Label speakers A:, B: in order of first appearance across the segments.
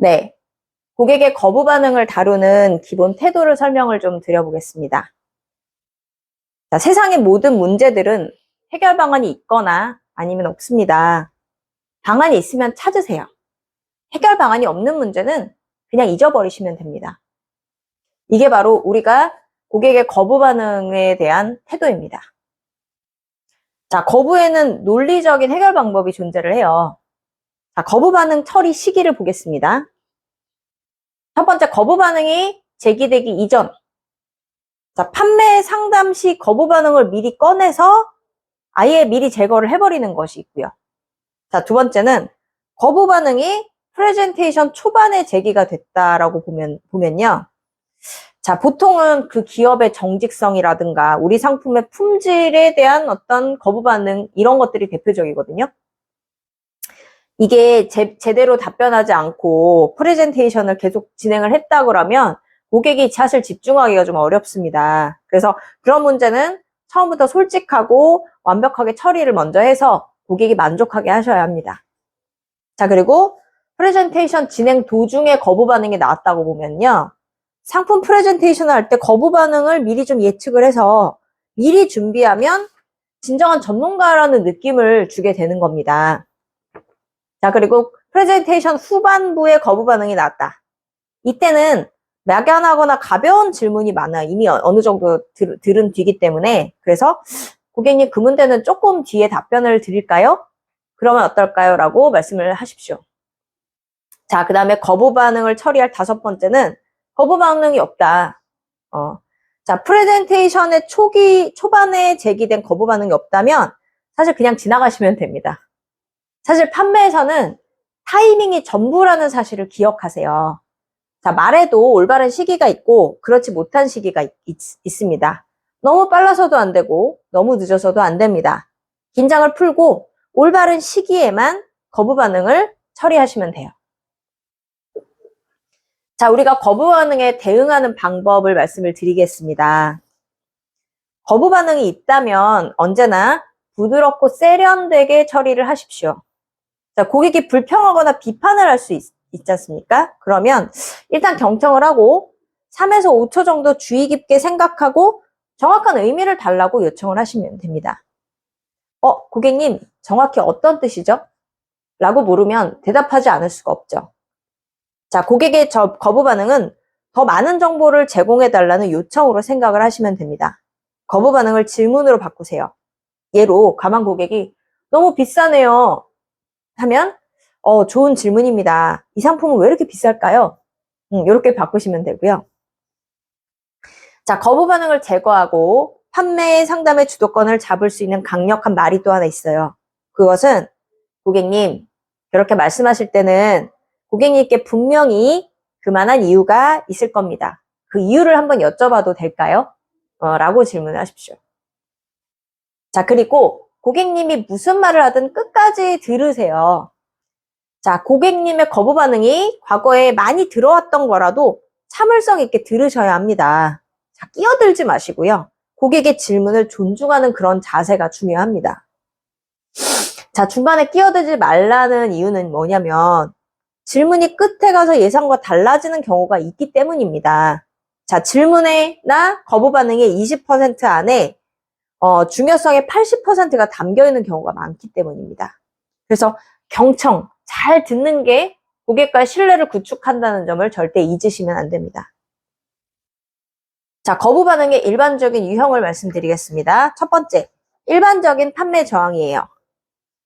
A: 네. 고객의 거부 반응을 다루는 기본 태도를 설명을 좀 드려보겠습니다. 자, 세상의 모든 문제들은 해결 방안이 있거나 아니면 없습니다. 방안이 있으면 찾으세요. 해결 방안이 없는 문제는 그냥 잊어버리시면 됩니다. 이게 바로 우리가 고객의 거부 반응에 대한 태도입니다. 자, 거부에는 논리적인 해결 방법이 존재를 해요. 자, 거부 반응 처리 시기를 보겠습니다. 첫 번째, 거부 반응이 제기되기 이전. 자, 판매 상담 시 거부 반응을 미리 꺼내서 아예 미리 제거를 해버리는 것이 있고요. 자, 두 번째는 거부 반응이 프레젠테이션 초반에 제기가 됐다라고 보면, 보면요. 자, 보통은 그 기업의 정직성이라든가 우리 상품의 품질에 대한 어떤 거부 반응, 이런 것들이 대표적이거든요. 이게 제, 제대로 답변하지 않고 프레젠테이션을 계속 진행을 했다 그러면 고객이 사실 집중하기가 좀 어렵습니다. 그래서 그런 문제는 처음부터 솔직하고 완벽하게 처리를 먼저 해서 고객이 만족하게 하셔야 합니다. 자, 그리고 프레젠테이션 진행 도중에 거부 반응이 나왔다고 보면요. 상품 프레젠테이션을 할 때 거부 반응을 미리 좀 예측을 해서 미리 준비하면 진정한 전문가라는 느낌을 주게 되는 겁니다. 자, 그리고 프레젠테이션 후반부에 거부 반응이 나왔다. 이때는 막연하거나 가벼운 질문이 많아요. 이미 어- 어느 정도 들, 들은 뒤기 때문에. 그래서 고객님 그 문제는 조금 뒤에 답변을 드릴까요? 그러면 어떨까요? 라고 말씀을 하십시오. 자, 그 다음에 거부 반응을 처리할 다섯 번째는 거부 반응이 없다. 어. 자, 프레젠테이션의 초기, 초반에 제기된 거부 반응이 없다면 사실 그냥 지나가시면 됩니다. 사실 판매에서는 타이밍이 전부라는 사실을 기억하세요. 자, 말에도 올바른 시기가 있고 그렇지 못한 시기가 있, 습니다 너무 빨라서도 안 되고 너무 늦어서도 안 됩니다. 긴장을 풀고 올바른 시기에만 거부 반응을 처리하시면 돼요. 자, 우리가 거부 반응에 대응하는 방법을 말씀을 드리겠습니다. 거부 반응이 있다면 언제나 부드럽고 세련되게 처리를 하십시오. 자, 고객이 불평하거나 비판을 할 수 있지 않습니까? 그러면 일단 경청을 하고 3에서 5초 정도 주의 깊게 생각하고 정확한 의미를 달라고 요청을 하시면 됩니다. 어, 고객님, 정확히 어떤 뜻이죠? 라고 물으면 대답하지 않을 수가 없죠. 자, 고객의 저 거부 반응은 더 많은 정보를 제공해 달라는 요청으로 생각을 하시면 됩니다. 거부 반응을 질문으로 바꾸세요. 예로 가만 고객이 너무 비싸네요. 하면 어, 좋은 질문입니다. 이 상품은 왜 이렇게 비쌀까요? 음, 이렇게 바꾸시면 되고요. 자, 거부 반응을 제거하고 판매 상담의 주도권을 잡을 수 있는 강력한 말이 또 하나 있어요. 그것은 고객님, 그렇게 말씀하실 때는 고객님께 분명히 그만한 이유가 있을 겁니다. 그 이유를 한번 여쭤봐도 될까요? 어, 라고 질문을 하십시오. 자, 그리고 고객님이 무슨 말을 하든 끝까지 들으세요. 자, 고객님의 거부 반응이 과거에 많이 들어왔던 거라도 참을성 있게 들으셔야 합니다. 자, 끼어들지 마시고요. 고객의 질문을 존중하는 그런 자세가 중요합니다. 자, 중간에 끼어들지 말라는 이유는 뭐냐면 질문이 끝에 가서 예상과 달라지는 경우가 있기 때문입니다. 자, 질문에나 거부 반응의 20% 안에 어, 중요성의 80%가 담겨 있는 경우가 많기 때문입니다. 그래서 경청, 잘 듣는 게 고객과의 신뢰를 구축한다는 점을 절대 잊으시면 안 됩니다. 자, 거부 반응의 일반적인 유형을 말씀드리겠습니다. 첫 번째, 일반적인 판매 저항이에요.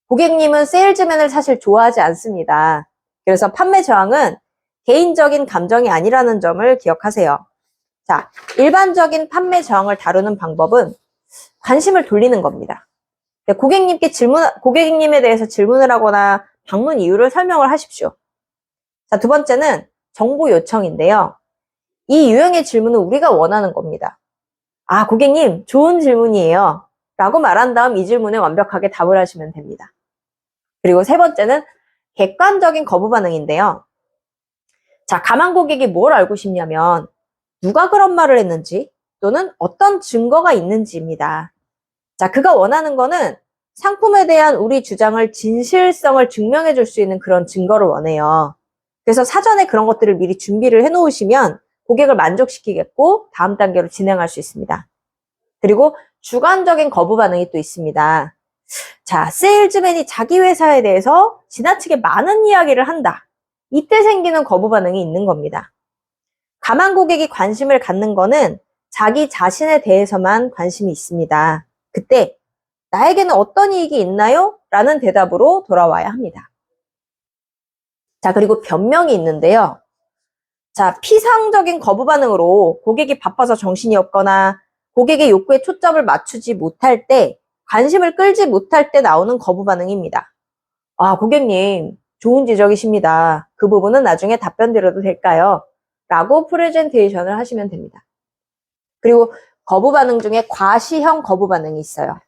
A: 고객님은 세일즈맨을 사실 좋아하지 않습니다. 그래서 판매 저항은 개인적인 감정이 아니라는 점을 기억하세요. 자, 일반적인 판매 저항을 다루는 방법은 관심을 돌리는 겁니다. 네, 고객님께 질문, 고객님에 대해서 질문을 하거나 방문 이유를 설명을 하십시오. 자, 두 번째는 정보 요청인데요. 이 유형의 질문은 우리가 원하는 겁니다. 아, 고객님, 좋은 질문이에요. 라고 말한 다음 이 질문에 완벽하게 답을 하시면 됩니다. 그리고 세 번째는 객관적인 거부 반응인데요. 자, 가만 고객이 뭘 알고 싶냐면 누가 그런 말을 했는지 또는 어떤 증거가 있는지입니다. 자, 그가 원하는 거는 상품에 대한 우리 주장을 진실성을 증명해 줄 수 있는 그런 증거를 원해요. 그래서 사전에 그런 것들을 미리 준비를 해 놓으시면 고객을 만족시키겠고 다음 단계로 진행할 수 있습니다. 그리고 주관적인 거부 반응이 또 있습니다. 자, 세일즈맨이 자기 회사에 대해서 지나치게 많은 이야기를 한다. 이때 생기는 거부 반응이 있는 겁니다. 가만 고객이 관심을 갖는 거는 자기 자신에 대해서만 관심이 있습니다. 그때 나에게는 어떤 이익이 있나요? 라는 대답으로 돌아와야 합니다. 자, 그리고 변명이 있는데요. 자, 피상적인 거부 반응으로 고객이 바빠서 정신이 없거나 고객의 욕구에 초점을 맞추지 못할 때, 관심을 끌지 못할 때 나오는 거부 반응입니다. 아, 고객님, 좋은 지적이십니다. 그 부분은 나중에 답변 드려도 될까요? 라고 프레젠테이션을 하시면 됩니다. 그리고 거부 반응 중에 과시형 거부 반응이 있어요.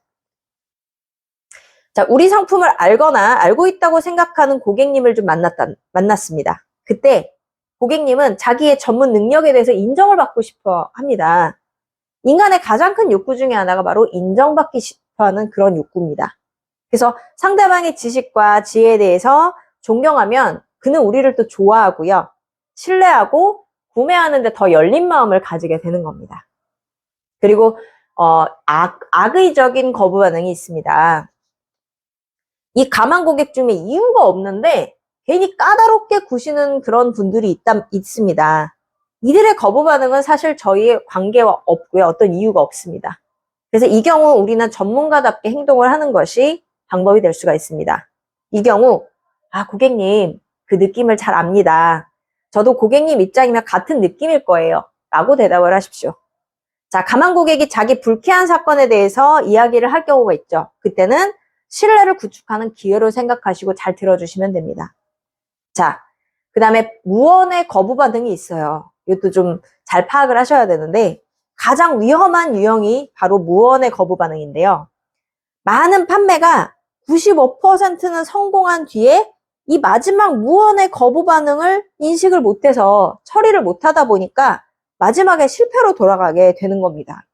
A: 자, 우리 상품을 알거나 알고 있다고 생각하는 고객님을 좀 만났다, 만났습니다. 그때 고객님은 자기의 전문 능력에 대해서 인정을 받고 싶어 합니다. 인간의 가장 큰 욕구 중에 하나가 바로 인정받기 싶어 하는 그런 욕구입니다. 그래서 상대방의 지식과 지혜에 대해서 존경하면 그는 우리를 또 좋아하고요. 신뢰하고 구매하는데 더 열린 마음을 가지게 되는 겁니다. 그리고 어, 악, 악의적인 거부 반응이 있습니다. 이 가만 고객 중에 이유가 없는데 괜히 까다롭게 구시는 그런 분들이 있다, 있습니다. 이들의 거부 반응은 사실 저희의 관계와 없고요. 어떤 이유가 없습니다. 그래서 이 경우 우리는 전문가답게 행동을 하는 것이 방법이 될 수가 있습니다. 이 경우, 아, 고객님, 그 느낌을 잘 압니다. 저도 고객님 입장이면 같은 느낌일 거예요. 라고 대답을 하십시오. 자, 가만 고객이 자기 불쾌한 사건에 대해서 이야기를 할 경우가 있죠. 그때는 신뢰를 구축하는 기회로 생각하시고 잘 들어주시면 됩니다. 자, 그 다음에 무언의 거부 반응이 있어요. 이것도 좀 잘 파악을 하셔야 되는데 가장 위험한 유형이 바로 무언의 거부 반응인데요. 많은 판매가 95%는 성공한 뒤에 이 마지막 무언의 거부 반응을 인식을 못해서 처리를 못하다 보니까 마지막에 실패로 돌아가게 되는 겁니다.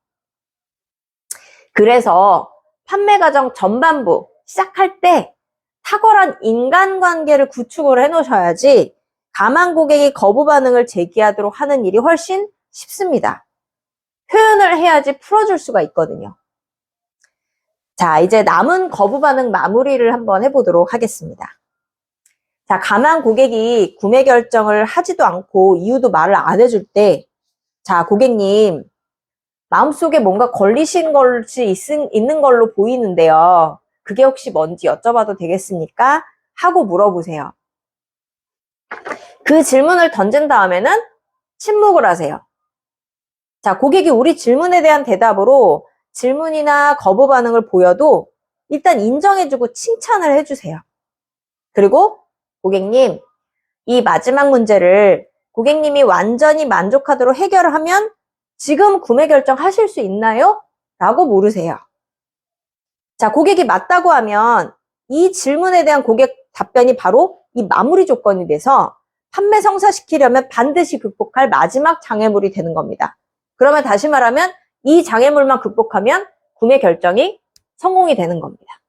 A: 그래서 판매 과정 전반부 시작할 때 탁월한 인간관계를 구축을 해 놓으셔야지 가만 고객이 거부 반응을 제기하도록 하는 일이 훨씬 쉽습니다. 표현을 해야지 풀어줄 수가 있거든요. 자, 이제 남은 거부 반응 마무리를 한번 해보도록 하겠습니다. 자, 가만 고객이 구매 결정을 하지도 않고 이유도 말을 안 해줄 때, 자, 고객님, 마음속에 뭔가 걸리신 것이 있- 있는 걸로 보이는데요. 그게 혹시 뭔지 여쭤봐도 되겠습니까? 하고 물어보세요. 그 질문을 던진 다음에는 침묵을 하세요. 자, 고객이 우리 질문에 대한 대답으로 질문이나 거부 반응을 보여도 일단 인정해주고 칭찬을 해주세요. 그리고 고객님, 이 마지막 문제를 고객님이 완전히 만족하도록 해결을 하면 지금 구매 결정하실 수 있나요? 라고 물으세요. 자, 고객이 맞다고 하면 이 질문에 대한 고객 답변이 바로 이 마무리 조건이 돼서 판매 성사시키려면 반드시 극복할 마지막 장애물이 되는 겁니다. 그러면 다시 말하면 이 장애물만 극복하면 구매 결정이 성공이 되는 겁니다.